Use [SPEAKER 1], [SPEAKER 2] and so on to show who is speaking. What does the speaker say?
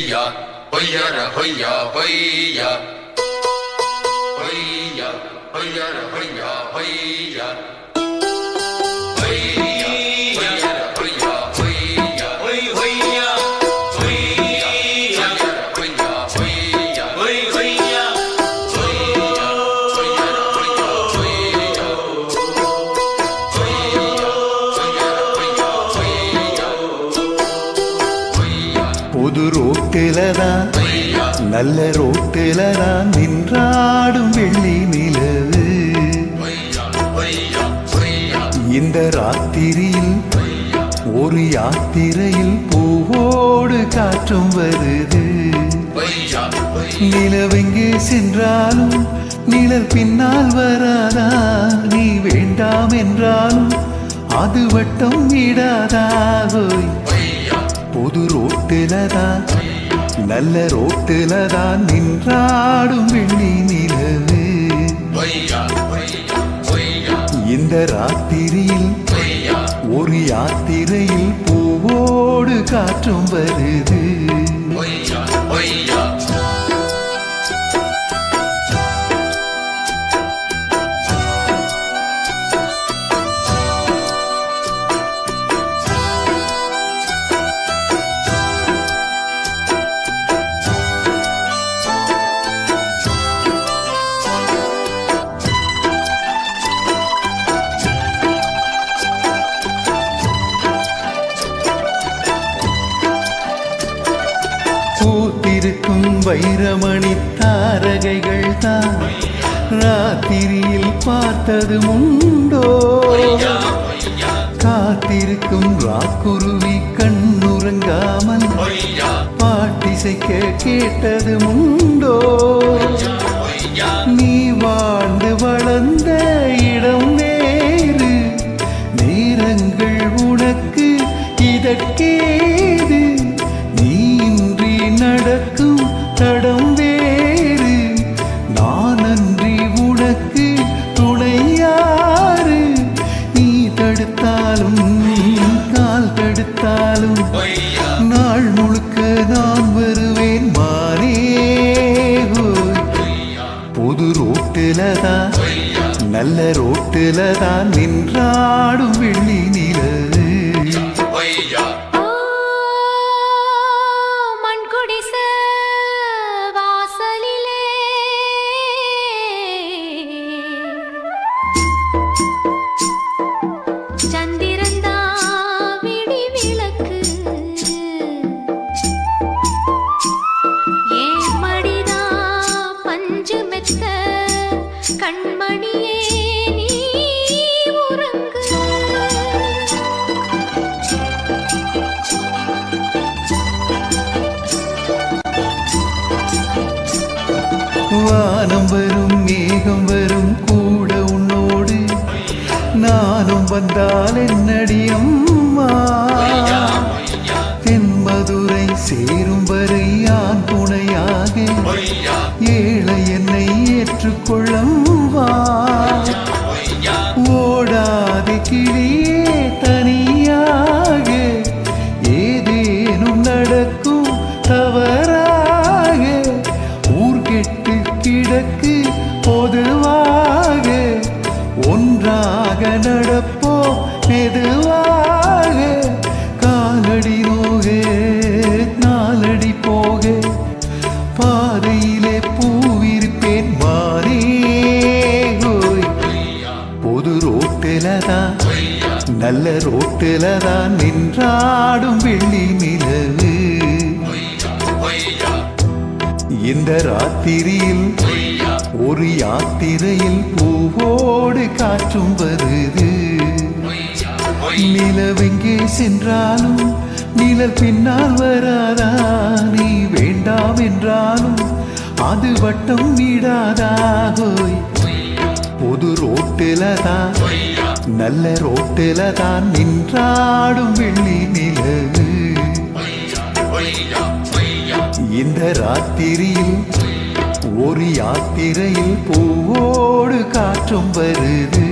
[SPEAKER 1] hoiya, hoiya ra
[SPEAKER 2] hoiya hoiya. Hoiya,
[SPEAKER 1] hoiya ra
[SPEAKER 2] hoiya hoiya. Hoiya.
[SPEAKER 3] புது ரோட்டிலதான் நல்ல ரோட்டிலதான் நின்றாடும் வெள்ளி நிலவு. இந்த ராத்திரியில் ஒரு யாத்திரையில் பூவோடு காற்றும் வருது. நிலவெங்கே சென்றாலும் நிழல் பின்னால் வராதா? நீ வேண்டாம் என்றாலும் அது வட்டம் விடாதா? போய் பொது ரோட்டிலதான் நல்ல ரோட்டிலதான் நின்றாடும் வெள்ளி நிலவு. இந்த ராத்திரியில் ஒரு யாத்திரையில் பூவோடு காற்றும் வருது. பூத்திருக்கும் வைரமணி தாரகைகள் தான். ராத்திரியில் பார்த்தது உண்டோ காத்திருக்கும் ராக்குருவி கண்ணுறங்காமல் பாட்டிசைக்க கேட்டது உண்டோ நீ வாழ்ந்து வளர்ந்த முழுக்க நான் வருவேன் மாறே புது ரோட்டிலதான் நல்ல ரோட்டிலதான் நின்றாடும் வெள்ளி நிலவு. வந்தால் என்னடி அம்மா? தென்மதுரை சேரும் வரை யான் துணையாக? ஏழை என்னை ஏற்றுக்கொள்ளம்மா? ஓடாத கிளியே தனியாக. ஏதேனும் நடக்கும் ஒன்றாக நடப்போ மெதுவாக. காலடி நோக நாலடி போக. பாதையிலே பூவிருப்பேன் மாறே ஓய் பொது ரோட்டிலதான் நல்ல ரோட்டிலதான் நின்றாடும் வெள்ளி நிலவு. இந்த ராத்திரியில் ஒரு யாத்திரையில் பூவோடு காற்றும் வருது. நிலவெங்கே சென்றாலும் நிழல் பின்னால் வராதா? நீ வேண்டாம் என்றாலும் அது வட்டம் விடாதா ஹோய். பொது ரோட்டிலதான் நல்ல ரோட்டில தான் நின்றாடும் வெள்ளி நிலவு. இந்த ராத்திரியில் ஒரு யாத்திரையில் பூவோடு காற்றும் வருது.